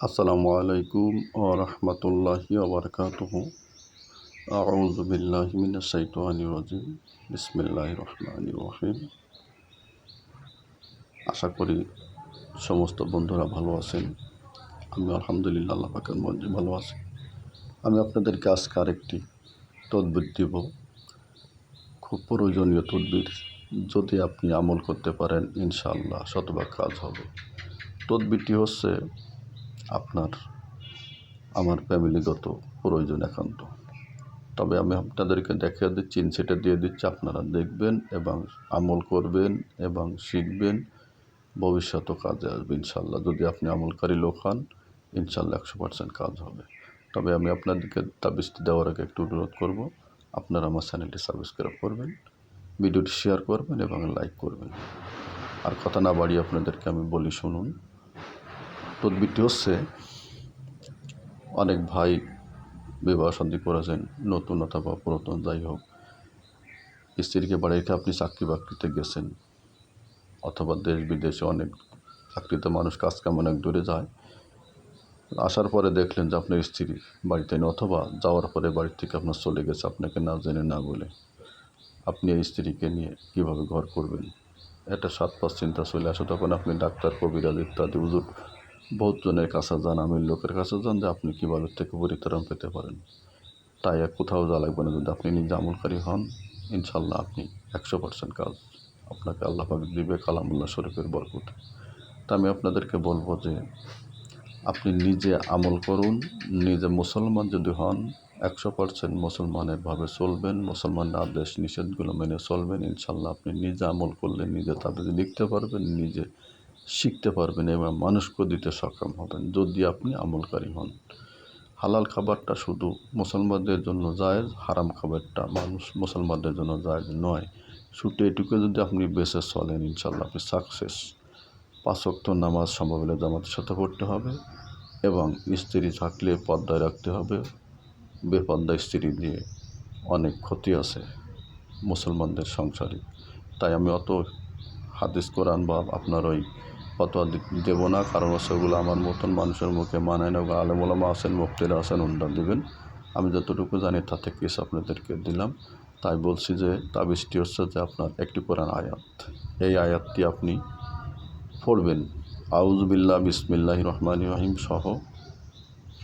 আসসালামু আলাইকুম ও রহমতুল্লাহি রাজিম। বিসমিল্লাহির রহমানির রহিম। আশা করি সমস্ত বন্ধুরা ভালো আছেন। আমি আলহামদুলিল্লাহ আল্লাহ পাকের মর্জি ভালো আছি। আমি আপনাদেরকে আজকে আরেকটি তদবির দিব। খুব প্রয়োজনীয় তদবির। যদি আপনি আমল করতে পারেন, ইনশাআল্লাহ শতভাগ কাজ হবে। তদবিরটি হচ্ছে আপনার, আমার ফ্যামিলিগত প্রয়োজন একান্ত। তবে আমি আপনাদেরকে দেখিয়ে দিচ্ছি সেটা দিয়ে দিচ্ছি, আপনারা দেখবেন এবং আমল করবেন এবং শিখবেন ভবিষ্যতও কাজে আসবে ইনশাল্লাহ যদি আপনি আমলকারী লোক হন ইনশাল্লাহ একশো পার্সেন্ট কাজ হবে। তবে আমি আপনাদেরকে তাবিজটি দেওয়ার আগে একটু অনুরোধ করব, আপনারা আমার চ্যানেলটি সাবস্ক্রাইব করবেন, ভিডিওটি শেয়ার করবেন এবং লাইক করবেন। আর কথা না বাড়িয়ে আপনাদেরকে আমি বলি, শুনুন। তদবিরটি হচ্ছে, অনেক ভাই বিবাহ শান্তি করেছেন, নতুন অথবা পুরাতন, যাই হোক। স্ত্রীকে বাড়িতে আপনি চাকরি বাকরিতে গেছেন, অথবা দেশ বিদেশে অনেক চাকরিতে মানুষ কাজ কাম অনেক দূরে যায়। আসার পরে দেখলেন যে আপনার স্ত্রী বাড়িতে নেই, অথবা যাওয়ার পরে বাড়ি থেকে আপনার চলে গেছে, আপনাকে না জেনে না বলে। আপনি এই স্ত্রীকে নিয়ে কীভাবে ঘর করবেন? এটা সাত পাঁচ চিন্তা চলে আসে, তখন আপনি ডাক্তার, কবিরাজ ইত্যাদি উজুর বহুত জনের কাছে যান, আমির লোকের কাছে যান যে আপনি কীভাবে থেকে পরিত্রাণ পেতে পারেন। তাই আর কোথাও যা লাগবে না। যদি আপনি নিজে আমলকারী হন ইনশাল্লাহ আপনি একশো পার্সেন্ট কাজ আপনাকে আল্লাহ পাক দিবে কালামুল্লাহ শরীফের বরকত। তা আমি আপনাদেরকে বলব যে আপনি নিজে আমল করুন, নিজে মুসলমান যদি হন, একশো পার্সেন্ট মুসলমানের ভাবে চলবেন, মুসলমানের আদেশ নিষেধগুলো মেনে চলবেন। ইনশাল্লাহ আপনি নিজে আমল করলে নিজে তাদের লিখতে পারবেন, নিজে শিখতে পারবেন এবং মানুষকে দিতে সক্ষম হবেন। যদি আপনি আমলকারী হন। হালাল খাবারটা শুধু মুসলমানদের জন্য যায় হারাম খাবারটা মানুষ মুসলমানদের জন্য যায় নয়। শুধু এটুকু যদি আপনি বেঁচে চলেন ইনশাল্লাহ আপনি সাকসেস পাঁচক্ত নামাজ সম্ভব হলে জামাতের সাথে পড়তে হবে এবং স্ত্রী থাকলে পর্দায় রাখতে হবে। বেপর্দা স্ত্রী দিয়ে অনেক ক্ষতি আছে মুসলমানদের সংসারে। তাই আমি অত হাদিস কোরআন বা আপনার ওই ফতোয়া দেবো না। কারণ হচ্ছে ওগুলো আমার মতন মানুষের মুখে মানায় না। ওগুলো আলেমুলামা আছেন মুক্তিরা আছেন উন্ডা দেবেন। আমি যতটুকু জানি তাতে কেস আপনাদেরকে দিলাম। তাই বলছি যে, তাবিজটি হচ্ছে যে আপনার একটি কোরআন আয়াত। এই আয়াতটি আপনি পড়বেন। আউজবিল্লা বিসমিল্লাহ রহমান রহিম সহ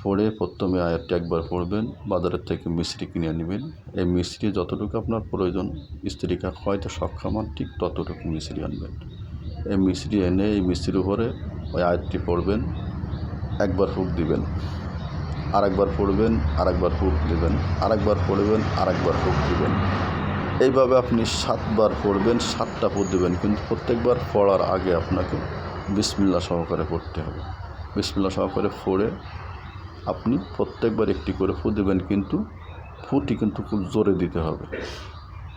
পড়ে প্রথমে আয়াতটি একবার পড়বেন, বাজারের থেকে মিস্ত্রি কিনে নেবেন। এই মিশ্রি যতটুকু আপনার প্রয়োজন, স্ত্রীকে হয়তো সক্ষম ঠিক ততটুকু মিস্ত্রি আনবেন। এই মিশ্রি এনে, এই মিশ্রির উপরে ওই আয়াতটি পড়বেন, একবার ফুক দিবেন। আরেকবার পড়বেন, আরেকবার ফুক দিবেন। আরেকবার পড়বেন, আরেকবার ফুক দিবেন। এইভাবে আপনি সাতবার পড়বেন, সাতটা ফুক দেবেন। কিন্তু প্রত্যেকবার পড়ার আগে আপনাকে বিসমিল্লা সহকারে পড়তে হবে। বিসমিল্লা সহকারে পড়ে আপনি প্রত্যেকবার একটি করে ফু দেবেন, কিন্তু ফুটি কিন্তু খুব জোরে দিতে হবে।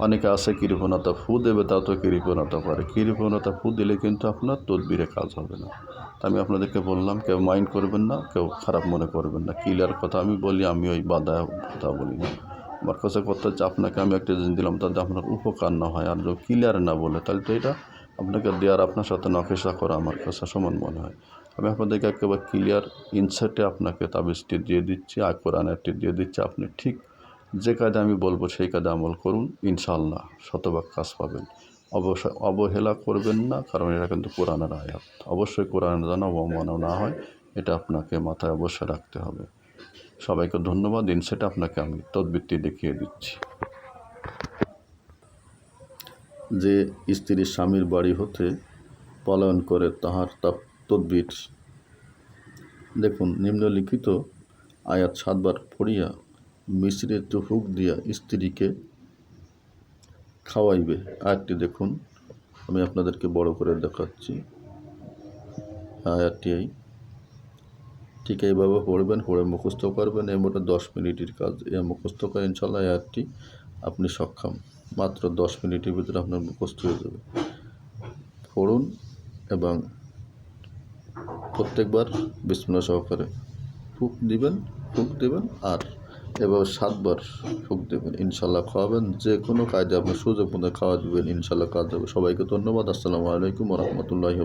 অনেকে আছে, কৃপণতা ফু দেবে, তাও তো কৃপণতা পারে। কৃপণতা ফু দিলে কিন্তু আপনার তদবিরে কাজ হবে না। আমি আপনাদেরকে বললাম, কেউ মাইন্ড করবেন না, কেউ খারাপ মনে করবেন না। ক্লিয়ার কথা আমি বলি, আমি ওই বাধা কথা বলি না। আমার কাছে কথা হচ্ছে, আপনাকে আমি একটা জিনিস দিলাম, তাতে আপনার উপকার না হয়। আর যদি ক্লিয়ার না বলে, তাহলে তো এটা আপনাকে দেওয়ার, আপনার সাথে নকেশা করা আমার কাছে সমান মনে হয়। আমি আপনাদেরকে একেবারে ক্লিয়ার ইনসার্টে আপনাকে তাবিজটি দিয়ে দিচ্ছি, আর কোরআনেরটি দিয়ে দিচ্ছি, আপনি ঠিক যে কাজে আমি বলব সেই কাজে আমল করুন ইনশাল্লাহ শতভাগ কাজ পাবেন। অবশ্যই অবহেলা করবেন না, কারণ এটা কিন্তু কোরআনের আয়াত। অবশ্যই কোরআনের যেন অবমাননা না হয়, এটা আপনাকে মাথায় অবশ্যই রাখতে হবে। সবাইকে ধন্যবাদ, দিন ইনসেটে আপনাকে আমি তদবৃত্তি দেখিয়ে দিচ্ছি। যে স্ত্রীর স্বামীর বাড়ি হতে পলায়ন করে তাহার তদ্বির। দেখুন, নিম্নলিখিত আয়াত সাতবার পড়িয়া মিশ্রে হুক দিয়া স্ত্রীকে খাওয়াইবে। আয়াতটি দেখুন, আমি আপনাদেরকে বড় করে দেখাচ্ছি। আয়াতটি এই। ঠিক এইভাবে পড়বেন, পড়ে মুখস্থ করবেন, এই মোটে দশ মিনিটের কাজ। এই মুখস্থ করে ইনশাল্লাহ আয়াতটি আপনি সক্ষম। মাত্র দশ মিনিটের ভিতরে আপনার মুখস্থ হয়ে যাবে। পড়ুন এবং প্রত্যেকবার বিস্ময় সহকারে ফুক দিবেন ফুক দিবেন আর এভাবে সাতবার ফুক দেবেন, ইনশাল্লাহ খাওয়াবেন, যে কোনো কাজে আপনি সুযোগ মতো খাওয়া দেবেন, ইনশাল্লাহ কাজ হবে সবাইকে ধন্যবাদ, আসসালামু আলাইকুম রহমতুল্লাহ